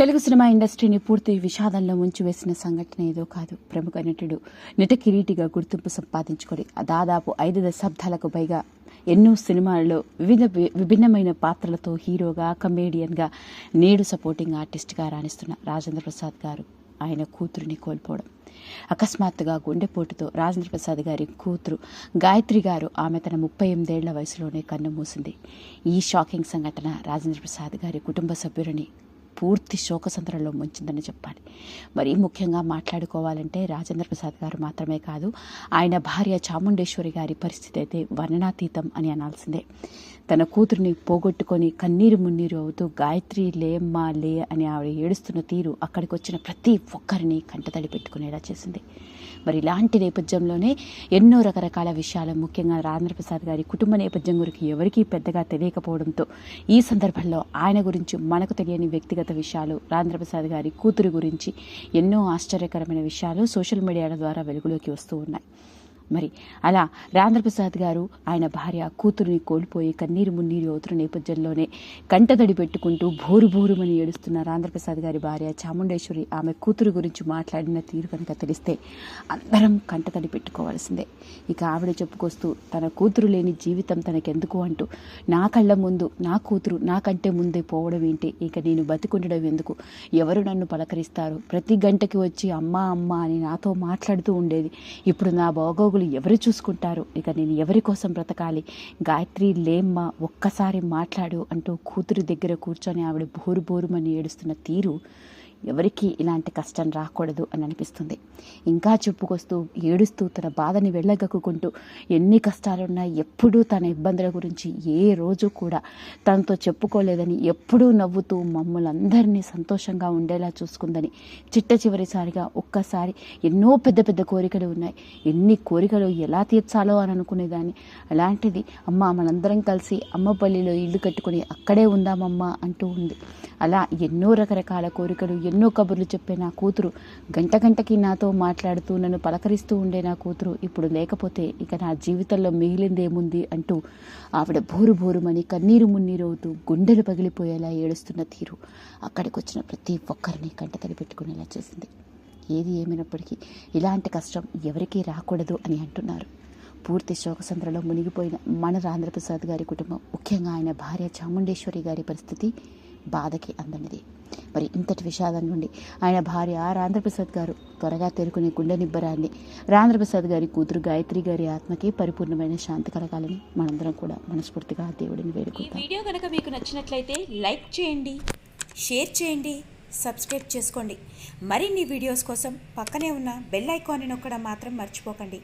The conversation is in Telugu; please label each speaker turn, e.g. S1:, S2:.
S1: తెలుగు సినిమా ఇండస్ట్రీని పూర్తి విషాదంలో ముంచివేసిన సంఘటన ఏదో కాదు. ప్రముఖ నటుడు నిట కిరీటిగా గుర్తింపు సంపాదించుకొని దాదాపు ఐదు దశాబ్దాలకు పైగా ఎన్నో సినిమాల్లో వివిధ విభిన్నమైన పాత్రలతో హీరోగా కమేడియన్గా నేడు సపోర్టింగ్ ఆర్టిస్ట్గా రాణిస్తున్న రాజేంద్ర ప్రసాద్ గారు ఆయన కూతురిని కోల్పోవడం. అకస్మాత్తుగా గుండెపోటుతో రాజేంద్ర ప్రసాద్ గారి కూతురు గాయత్రి గారు ఆమె తన ముప్పై ఎనిమిదేళ్ళ వయసులోనే కన్ను మూసింది. ఈ షాకింగ్ సంఘటన రాజేంద్ర ప్రసాద్ గారి కుటుంబ సభ్యులని పూర్తి శోకసంద్రంలో ముంచిందని చెప్పాలి. మరీ ముఖ్యంగా మాట్లాడుకోవాలంటే రాజేంద్ర ప్రసాద్ గారు మాత్రమే కాదు ఆయన భార్య చాముండేశ్వరి గారి పరిస్థితి అయితే వర్ణనాతీతం అని అనాల్సిందే. తన కూతురిని పోగొట్టుకొని కన్నీరు మున్నీరు అవుతూ గాయత్రి లేమ్మా లే అని ఆవిడ ఏడుస్తున్న తీరు అక్కడికి వచ్చిన ప్రతి ఒక్కరిని కంటతడి పెట్టుకునేలా చేసింది. మరి ఇలాంటి నేపథ్యంలోనే ఎన్నో రకరకాల విషయాలు ముఖ్యంగా రాజేంద్ర ప్రసాద్ గారి కుటుంబ నేపథ్యం గురించి ఎవరికీ పెద్దగా తెలియకపోవడంతో ఈ సందర్భంలో ఆయన గురించి మనకు తెలియని వ్యక్తిగత విషయాలు రాంధ్రప్రసాద్ గారి కూతురు గురించి ఎన్నో ఆశ్చర్యకరమైన విషయాలు సోషల్ మీడియాల ద్వారా వెలుగులోకి వస్తూ ఉన్నాయి. మరి అలా రాంధ్రప్రసాద్ గారు ఆయన భార్య కూతురుని కోల్పోయి కన్నీరు మున్నీరు అవుతున్న నేపథ్యంలోనే కంటతడి పెట్టుకుంటూ భోరు భోరుమని ఏడుస్తున్న రాంధ్రప్రసాద్ గారి భార్య చాముండేశ్వరి ఆమె కూతురు గురించి మాట్లాడిన తీరు కనుక తెలిస్తే అందరం కంటతడి పెట్టుకోవాల్సిందే. ఇక ఆవిడ చెప్పుకొస్తూ తన కూతురు లేని జీవితం తనకెందుకు అంటూ నా కళ్ళ ముందు నా కూతురు నాకంటే ముందే పోవడం ఏంటి? ఇక నేను బతికుండడం ఎందుకు? ఎవరు నన్ను పలకరిస్తారు? ప్రతి గంటకి వచ్చి అమ్మ అమ్మ అని నాతో మాట్లాడుతూ ఉండేది. ఇప్పుడు నా బాగోగులు ఎవరు చూసుకుంటారు? ఇక నేను ఎవరి కోసం బ్రతకాలి? గాయత్రి లేమ్మా ఒక్కసారి మాట్లాడు అంటూ కూతురి దగ్గర కూర్చొని ఆవిడ బోరు బోరుమని ఏడుస్తున్న తీరు ఎవరికి ఇలాంటి కష్టం రాకూడదు అని అనిపిస్తుంది. ఇంకా చెప్పుకొస్తూ ఏడుస్తూ తన బాధని వెళ్ళగక్కుకుంటూ ఎన్ని కష్టాలున్నా ఎప్పుడూ తన ఇబ్బందుల గురించి ఏ రోజు కూడా తనతో చెప్పుకోలేదని ఎప్పుడూ నవ్వుతూ మమ్మల్ని అందరినీ సంతోషంగా ఉండేలా చూసుకుందని చిట్ట చివరిసారిగా ఒక్కసారి ఎన్నో పెద్ద పెద్ద కోరికలు ఉన్నాయి. ఎన్ని కోరికలు ఎలా తీర్చాలో అని అనుకునేదాన్ని. అలాంటిది అమ్మ మనందరం కలిసి అమ్మపల్లిలో ఇల్లు కట్టుకుని అక్కడే ఉందామమ్మా అంటూ ఉంది. అలా ఎన్నో రకరకాల కోరికలు ఎన్నో కబుర్లు చెప్పే నా కూతురు గంట గంటకి నాతో మాట్లాడుతూ నన్ను పలకరిస్తూ ఉండే నా కూతురు ఇప్పుడు లేకపోతే ఇక నా జీవితంలో మిగిలిందేముంది అంటూ ఆవిడ బోరు బోరుమని కన్నీరు మున్నీరు అవుతూ గుండెలు పగిలిపోయేలా ఏడుస్తున్న తీరు అక్కడికి వచ్చిన ప్రతి ఒక్కరిని కంటతడి పెట్టుకునేలా చేసింది. ఏది ఏమైనప్పటికీ ఇలాంటి కష్టం ఎవరికీ రాకూడదు అని అంటున్నారు. పూర్తి శోకసంద్రలో మునిగిపోయిన మన రాంధ్రప్రసాద్ గారి కుటుంబం ముఖ్యంగా ఆయన భార్య చాముండేశ్వరి గారి పరిస్థితి బాధకి అందనిది. మరి ఇంతటి విషాదం నుండి ఆయన భార్య రాంధ్రప్రసాద్ గారు త్వరగా తేరుకునే గుండె నిబ్బరాన్ని రాంధ్రప్రసాద్ గారి కూతురు గాయత్రి గారి ఆత్మకి పరిపూర్ణమైన శాంతి కలగాలని మనందరం కూడా మనస్ఫూర్తిగా దేవుడిని వేడుకుంటాం
S2: వీడియో కనుక మీకు నచ్చినట్లయితే లైక్ చేయండి షేర్ చేయండి సబ్స్క్రైబ్ చేసుకోండి. మరిన్ని వీడియోస్ కోసం పక్కనే ఉన్న బెల్ ఐకాన్ని నొక్కడం మాత్రం మర్చిపోకండి.